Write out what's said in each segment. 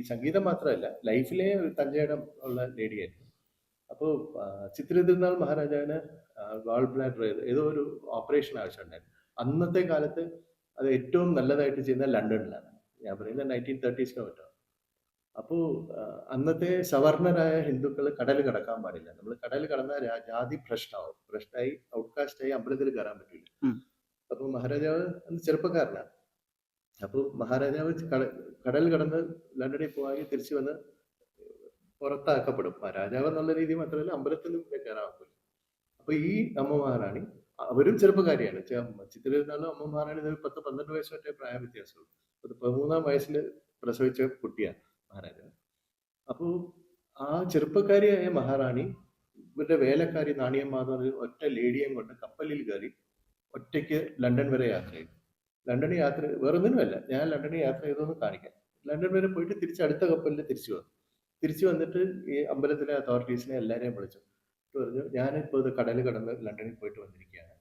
ഈ സംഗീതം മാത്രമല്ല ലൈഫിലെ ഒരു തഞ്ചയിടം ഉള്ള ലേഡിയായിരുന്നു അപ്പോൾ ചിത്ര തിരുനാൾ മഹാരാജാവിന് ഗോൾ ബ്ലാഡർ ഏതോ ഒരു ഓപ്പറേഷൻ ആവശ്യമുണ്ടായിരുന്നു. അന്നത്തെ കാലത്ത് അത് ഏറ്റവും നല്ലതായിട്ട് ചെയ്യുന്ന ലണ്ടനിലാണ്. ഞാൻ പറയുന്നത് നയന്റീൻ തേർട്ടീസിനോ മറ്റോ. അപ്പോൾ അന്നത്തെ സവർണരായ ഹിന്ദുക്കൾ കടൽ കടക്കാൻ പാടില്ല. നമ്മൾ കടൽ കടന്നാൽ ജാതി ഭ്രഷ്ടാവും ഭ്രഷ്ടായി ഔട്ട്കാസ്റ്റായി അമ്പലത്തിൽ കയറാൻ പറ്റില്ല. അപ്പോൾ മഹാരാജാവ് ചെറുപ്പക്കാരനാണ്. അപ്പോൾ മഹാരാജാവ് കട- കടൽ കടന്ന് ലണ്ടനിൽ പോയി തിരിച്ചു വന്ന് പുറത്താക്കപ്പെടും. രാജാവ് എന്നുള്ള രീതി മാത്രമല്ല അമ്പലത്തിൽ നിന്ന് കയറാൻ അപ്പൊ ഈ അമ്മ മഹാറാണി അവരും ചെറുപ്പക്കാരിയാണ്. ചിത്രനാളും അമ്മ മഹാറാണി ഒരു പത്ത് പന്ത്രണ്ട് വയസ്സ് വരെ പ്രായ വ്യത്യാസമുള്ളൂ. പതിമൂന്നാം വയസ്സിൽ പ്രസവിച്ച കുട്ടിയാണ് മഹാരാജാവ്. അപ്പോൾ ആ ചെറുപ്പക്കാരിയായ മഹാറാണി ഇവരുടെ വേലക്കാരി നാണിയമ്മ ഒറ്റ ലേഡിയും കൊണ്ട് കപ്പലിൽ കയറി ഒറ്റയ്ക്ക് ലണ്ടൻ വരെ യാത്ര ചെയ്തു. ലണ്ടനിൽ യാത്ര വേറൊന്നിനുമല്ല. ഞാൻ ലണ്ടനിൽ യാത്ര ചെയ്തതെന്ന് കാണിക്കാം ലണ്ടൻ വരെ പോയിട്ട് തിരിച്ച് അടുത്ത കപ്പലിൽ തിരിച്ചു വന്നു. തിരിച്ചു വന്നിട്ട് ഈ അമ്പലത്തിലെ അതോറിറ്റീസിനെ എല്ലാവരെയും വിളിച്ചു. പറഞ്ഞു ഞാനിപ്പോൾ ഇത് കടൽ കടന്ന് ലണ്ടനിൽ പോയിട്ട് വന്നിരിക്കുകയാണ്.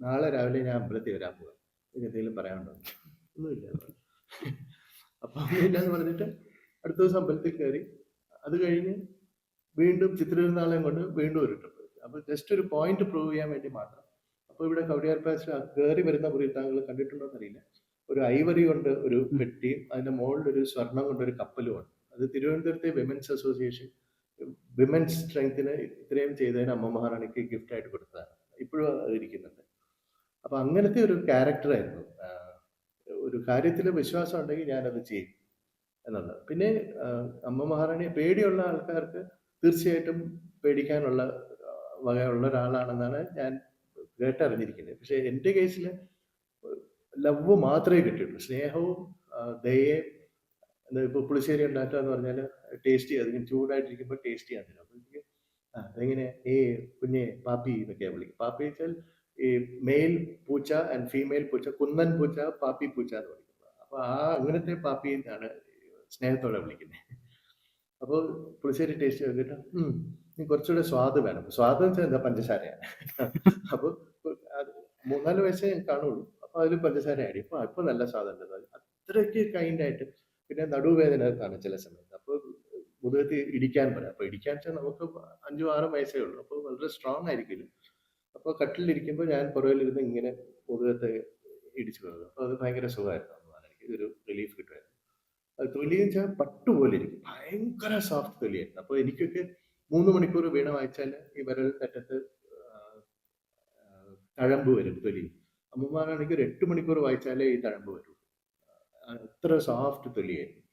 നാളെ രാവിലെ ഞാൻ അമ്പലത്തിൽ വരാൻ പോകാം എന്തെങ്കിലും പറയാനുണ്ടോ? ഒന്നുമില്ല. അപ്പോൾ ഒന്നുമില്ല എന്ന് പറഞ്ഞിട്ട് അടുത്ത ദിവസം അമ്പലത്തിൽ കയറി. അത് കഴിഞ്ഞ് വീണ്ടും ചിത്രനാളെയും കൊണ്ട് വീണ്ടും ഒരു ട്രിപ്പ് അപ്പൊ ജസ്റ്റ് ഒരു പോയിന്റ് പ്രൂവ് ചെയ്യാൻ വേണ്ടി മാത്രം അപ്പൊ ഇവിടെ കവടിയാർ പാസ് കയറി വരുന്ന മുറി താങ്കൾ കണ്ടിട്ടുണ്ടോ എന്നറിയില്ല ഒരു ഐവറി കൊണ്ട് ഒരു പെട്ടിയും അതിന്റെ മുകളിൽ ഒരു സ്വർണം കൊണ്ട് ഒരു കപ്പലും ഉണ്ട് അത് തിരുവനന്തപുരത്തെ വിമൻസ് അസോസിയേഷൻ വിമൻസ് സ്ട്രെങ്തിന് ഇത്രയും ചെയ്തതിന് അമ്മ മഹാറാണിക്ക് ഗിഫ്റ്റ് ആയിട്ട് കൊടുത്തതാണ്. ഇപ്പോഴും അത് ഇരിക്കുന്നുണ്ട്. അപ്പൊ അങ്ങനത്തെ ഒരു ക്യാരക്ടറായിരുന്നു ഒരു കാര്യത്തിൽ വിശ്വാസം ഉണ്ടെങ്കിൽ ഞാനത് ചെയ്യും എന്നുള്ളത്. പിന്നെ അമ്മ മഹാറാണിയെ പേടിയുള്ള ആൾക്കാർക്ക് തീർച്ചയായിട്ടും പേടിക്കാനുള്ള വകയുള്ള ഒരാളാണെന്നാണ് ഞാൻ കേട്ടറിഞ്ഞിരിക്കുന്നത് പക്ഷേ എന്റെ കേസിൽ ലവ് മാത്രമേ കിട്ടിയുള്ളൂ സ്നേഹവും ദയയും ഇപ്പോൾ ഇപ്പൊ പുളിശ്ശേരി ഉണ്ടാക്കുക എന്ന് പറഞ്ഞാൽ ടേസ്റ്റി അതിങ്ങനെ ചൂടായിട്ടിരിക്കുമ്പോൾ ടേസ്റ്റി ആണ് അപ്പൊ എനിക്ക് അതെങ്ങനെ? ഏ കുഞ്ഞെ പാപ്പി എന്നൊക്കെയാണ് വിളിക്കും പാപ്പി വെച്ചാൽ ഈ മെയിൽ പൂച്ച ആൻഡ് ഫീമെയിൽ പൂച്ച കുന്നൻ പൂച്ച പാപ്പി പൂച്ച എന്ന് വിളിക്കുന്നത് അപ്പൊ ആ അങ്ങനത്തെ പാപ്പി എന്നാണ് സ്നേഹത്തോടെ വിളിക്കുന്നത്. അപ്പോൾ പുളിശ്ശേരി ടേസ്റ്റി നോക്കിയിട്ട് ഇനി കുറച്ചുകൂടെ സ്വാദ് വേണം. സ്വാദ് എന്ന് വെച്ചാൽ എന്താ? പഞ്ചസാരയാണ്. അപ്പോൾ മൂന്നാൽ വയസ്സേ കാണുള്ളൂ. അപ്പൊ അതിൽ പഞ്ചസാര ആയി ഇപ്പൊ ഇപ്പൊ നല്ല സ്വാദുണ്ട്. അത്രയ്ക്ക് കൈൻഡ് ആയിട്ട് പിന്നെ നടുവേദന കാണും ചില സമയത്ത്. അപ്പോൾ മുതുകത്തി ഇടിക്കാൻ പറയാം. അപ്പൊ ഇടിക്കാൻ വെച്ചാൽ നമുക്ക് അഞ്ചും ആറ് വയസ്സേ ഉള്ളൂ. അപ്പോൾ വളരെ സ്ട്രോങ് ആയിരിക്കും അപ്പോൾ കട്ടിലിരിക്കുമ്പോൾ ഞാൻ പുറകിലിരുന്ന് ഇങ്ങനെ മുതുകത്തെ ഇടിച്ചു പോകുന്നത് അപ്പോൾ അത് ഭയങ്കര സുഖമായിരുന്നു. എനിക്ക് ഒരു റിലീഫ് കിട്ടുമായിരുന്നു. അത് തൊലി വെച്ചാൽ പട്ടുപോലെ ഇരിക്കും. ഭയങ്കര സോഫ്റ്റ് തൊലിയായിരുന്നു. അപ്പോൾ എനിക്കൊക്കെ മൂന്ന് മണിക്കൂർ വീണ വായിച്ചാൽ ഈ ആ, ആ, തഴമ്പ് വരും തൊലി. അമ്മമാരാണെങ്കിൽ ഒരു എട്ട് മണിക്കൂർ വായിച്ചാലേ ഈ തഴമ്പ് വരും. അത്ര സോഫ്റ്റ് തൊലിയായിരുന്നു.